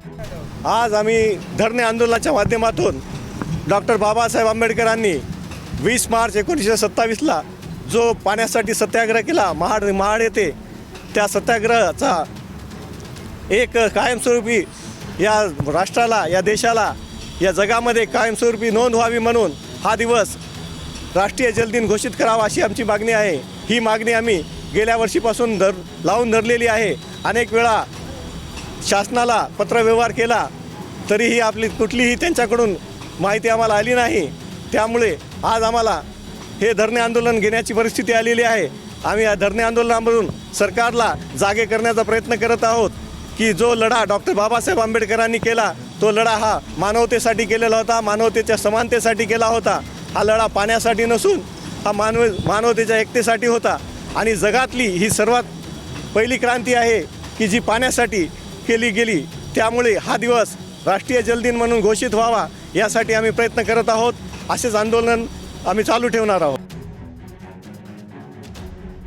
आज आम्ही धरणे आंदोलनाच्या माध्यमातून डॉक्टर बाबासाहेब आंबेडकरांनी वीस मार्च एकोणीसशे सत्तावीसला जो पाण्यासाठी सत्याग्रह केला महाड महाड येथे त्या सत्याग्रहाचा एक कायमस्वरूपी या राष्ट्राला या देशाला या जगामध्ये कायमस्वरूपी नोंद व्हावी म्हणून हा दिवस राष्ट्रीय जलदिन घोषित करावा अशी आमची मागणी आहे. ही मागणी आम्ही गेल्या वर्षीपासून धर लावून धरलेली आहे. अनेक वेळा शासनाला पत्रव्यवहार केला तरीही आपली कुठलीही त्यांच्याकडून माहिती आम्हाला आली नाही. त्यामुळे आज आम्हाला हे धरणे आंदोलन घेण्याची परिस्थिती आलेली आहे. आम्ही या धरणे आंदोलनामधून सरकारला जागे करण्याचा प्रयत्न करत आहोत की जो लढा डॉक्टर बाबासाहेब आंबेडकरांनी केला तो लढा हा मानवतेसाठी केलेला होता मानवतेच्या समानतेसाठी केला होता. हा लढा पाण्यासाठी नसून हा मानव मानवतेच्या एकतेसाठी होता. आणि जगातली ही सर्वात पहिली क्रांती आहे की जी पाण्यासाठी केली गेली. त्यामुळे हा दिवस राष्ट्रीय जलदिन म्हणून घोषित व्हावा यासाठी आम्ही प्रयत्न करत आहोत. असेच आंदोलन आम्ही चालू ठेवणार आहोत.